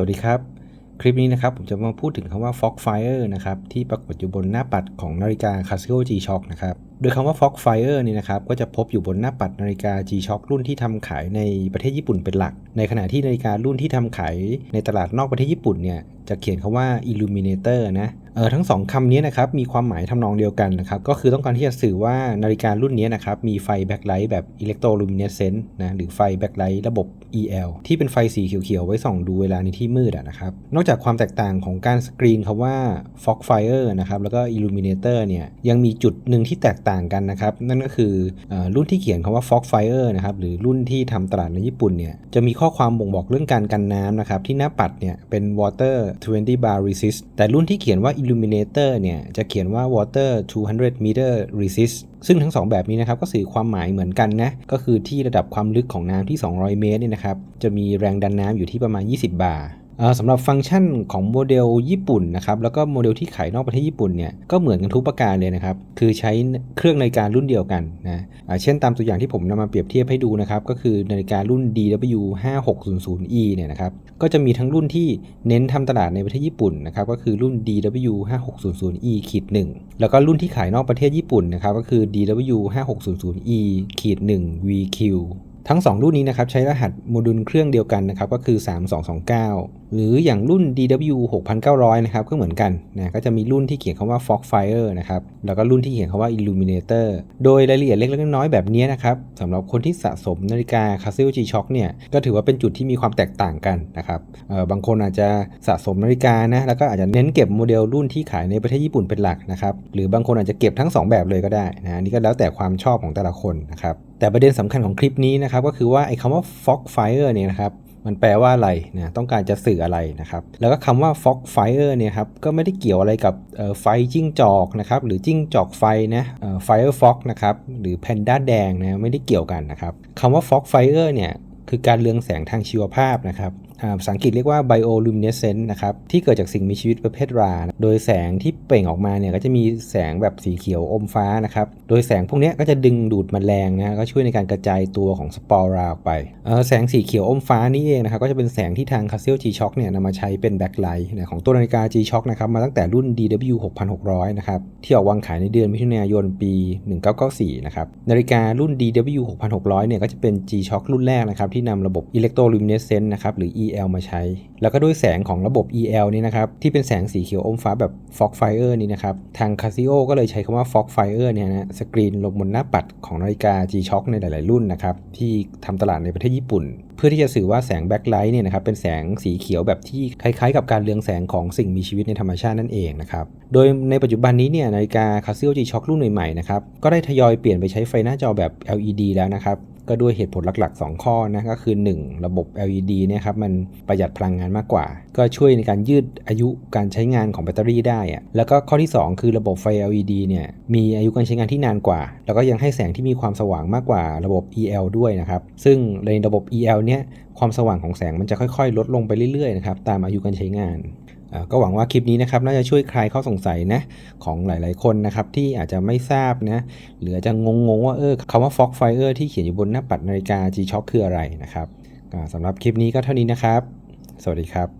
สวัสดีครับ คลิปนี้นะครับผมจะมาพูดถึงคำว่า Foxfire นะครับที่ปรากฏอยู่บนหน้าปัดของนาฬิกา Casio G-Shock นะครับ โดยคำว่า Fog Fire นี่นะครับก็จะพบอยู่บนหน้าปัดนาฬิกา G-Shock รุ่นที่ทำขายในประเทศญี่ปุ่นเป็นหลัก ในขณะที่นาฬิการุ่นที่ทำขายในตลาดนอกประเทศญี่ปุ่นเนี่ยจะเขียนคำว่า Illuminator นะเออทั้งสองคำนี้นะครับมีความหมายทำนองเดียวกันนะครับก็คือต้องการที่จะสื่อว่านาฬิการุ่นนี้นะครับมีไฟแบ็คไลท์แบบ Electroluminescent นะหรือไฟแบ็คไลท์ระบบ EL ที่เป็นไฟสีเขียวๆ ไว้ส่องดูเวลาในที่มืดะนะครับนอกจากความแตกต่างของการสกรีนคำว่า Fog Fire นะครับแล้วก็ Illuminator เนี่ยยังมีจุดหนึ่งที่แตกต่างกันนะครับ นั่นก็คืออรุ่นที่เขียนคำว่า Fog Fire นะครับหรือรุ่นที่ทำตลาดในญี่ปุ่นเนี่ยจะมีข้อความบ่งบอกเรื่องการกันน้ำนะครับที่หน้าปัดเนี่ยเป็น water 20 bar resist แต่รุ่นที่เขียนว่า Illuminator เนี่ยจะเขียนว่า water 200 meter resist ซึ่งทั้ง 2 แบบนี้นะครับก็สื่อความหมายเหมือนกันนะก็คือที่ระดับความลึกของน้ำที่ 200 เมตรเนี่ยนะครับจะมีแรงดันน้ำอยู่ที่ประมาณ 20 บาร์ สำหรับฟังก์ชันของโมเดลญี่ปุ่นนะครับแล้วก็โมเดลที่ขายนอกประเทศญี่ปุ่นเนี่ยก็เหมือนกันทุกประการเลยนะครับคือใช้เครื่องนาฬิการุ่นเดียวกันนะเช่นตามตัวอย่างที่ผมนำมาเปรียบเทียบให้ดูนะครับก็คือนาฬิการุ่น DW 5600E เนี่ยนะครับก็จะมีทั้งรุ่นที่เน้นทำตลาดในประเทศญี่ปุ่นนะครับก็คือรุ่น DW 5600E ขีด1แล้วก็รุ่นที่ขายนอกประเทศญี่ปุ่นนะครับก็คือ DW 5600E ขีด1 VQ ทั้ง 2 รุ่นนี้นะครับใช้รหัสโมดูลเครื่องเดียวกันนะครับก็คือ 3229 หรืออย่างรุ่น DW 6900 นะครับก็เหมือนกันนะก็จะมีรุ่นที่เขียนคำว่า Fog Fire นะครับแล้วก็รุ่นที่เขียนคำว่า Illuminator โดยรายละเอียดเล็กๆน้อยๆแบบนี้นะครับสำหรับคนที่สะสมนาฬิกา Casio G-Shock เนี่ยก็ถือว่าเป็นจุดที่มีความแตกต่างกันนะครับเออบางคนอาจจะสะสมนาฬิกานะแล้วก็อาจจะเน้นเก็บโมเดลรุ่นที่ขายในประเทศญี่ปุ่นเป็นหลักนะครับหรือบางคนอาจจะเก็บทั้ง 2 แบบเลยก็ได้นะนี่ก็แล้วแต่ความชอบของแต่ละคนนะครับแต่ประเด็นสำคัญของคลิปนี้นะครับก็คือว่าไอ้คำว่า fog fire เนี่ยนะครับมันแปลว่าอะไรนะต้องการจะสื่ออะไรนะครับ แล้วก็คำว่า fog fire เนี่ยครับก็ไม่ได้เกี่ยวอะไรกับไฟจิ้งจอกนะครับหรือจิ้งจอกไฟนะเออ fire fog นะครับหรือแพนด้าแดงนะไม่ได้เกี่ยวกันนะครับคำว่า fog fire เนี่ยคือการเรืองแสงทางชีวภาพนะครับ ภาษาอังกฤษเรียกว่า bioluminescence นะครับ ที่เกิดจากสิ่งมีชีวิตประเภทรา โดยแสงที่เปล่งออกมาเนี่ยก็จะมีแสงแบบสีเขียวอมฟ้านะครับ โดยแสงพวกนี้ก็จะดึงดูดแมลงนะก็ช่วยในการกระจายตัวของสปอราออกไป แสงสีเขียวอมฟ้านี่เองนะครับก็จะเป็นแสงที่ทาง Casio G-Shock เนี่ยนำมาใช้เป็นแบ็คไลท์ของตัวนาฬิกา G-Shock นะครับมาตั้งแต่รุ่น DW 6600นะครับที่ออกวางขายในเดือนมิถุนายนปี 1994นะครับนาฬิการุ่น DW 6600เนี่ยก็จะเป็น G-Shock รุ่นแรกนะครับที่นำระบบ Electroluminescent นะครับหรือ EL มาใช้ แล้วก็ด้วยแสงของระบบ EL นี่นะครับที่เป็นแสงสีเขียวอมฟ้าแบบ Fog Fire นี่นะครับทาง Casio ก็เลยใช้คำว่า Fog Fire เนี่ยนะสกรีนลงบนหน้าปัดของนาฬิกา G-Shock ในหลาย ๆ รุ่นนะครับที่ทำตลาดในประเทศญี่ปุ่น เพื่อที่จะสื่อว่าแสงแบ็คไลท์เนี่ยนะครับเป็นแสงสีเขียวแบบที่คล้าย ๆ กับการเรืองแสงของสิ่งมีชีวิตในธรรมชาตินั่นเองนะครับโดยในปัจจุบันนี้เนี่ยนาฬิกา Casio G-Shock รุ่นใหม่ ๆ นะครับก็ได้ทยอยเปลี่ยนไปใช้ไฟหน้าจอแบบ LED แล้วนะครับ ก็ด้วยเหตุผลหลักๆ 2 ข้อนะก็คือ 1 ระบบ LED เนี่ยครับมันประหยัดพลังงานมากกว่า ก็ช่วยในการยืดอายุการใช้งานของแบตเตอรี่ได้อะแล้วก็ข้อที่ 2 คือระบบไฟ LED เนี่ยมีอายุการใช้งานที่นานกว่า แล้วก็ยังให้แสงที่มีความสว่างมากกว่าระบบ EL ด้วยนะครับ ซึ่งในระบบ EL เนี่ยความสว่างของแสงมันจะค่อยๆ ลดลงไปเรื่อยๆนะครับตามอายุการใช้งาน ก็หวังว่าคลิปนี้นะครับน่าจะช่วยคลายข้อสงสัยนะของหลาย ๆ คนนะครับที่อาจจะไม่ทราบนะหรืออาจจะงง ๆ ว่าเออคำว่า Fox Fire ที่เขียนอยู่บนหน้าปัดนาฬิกา G-Shock คืออะไรนะครับสำหรับคลิปนี้ก็เท่านี้นะครับ สวัสดีครับ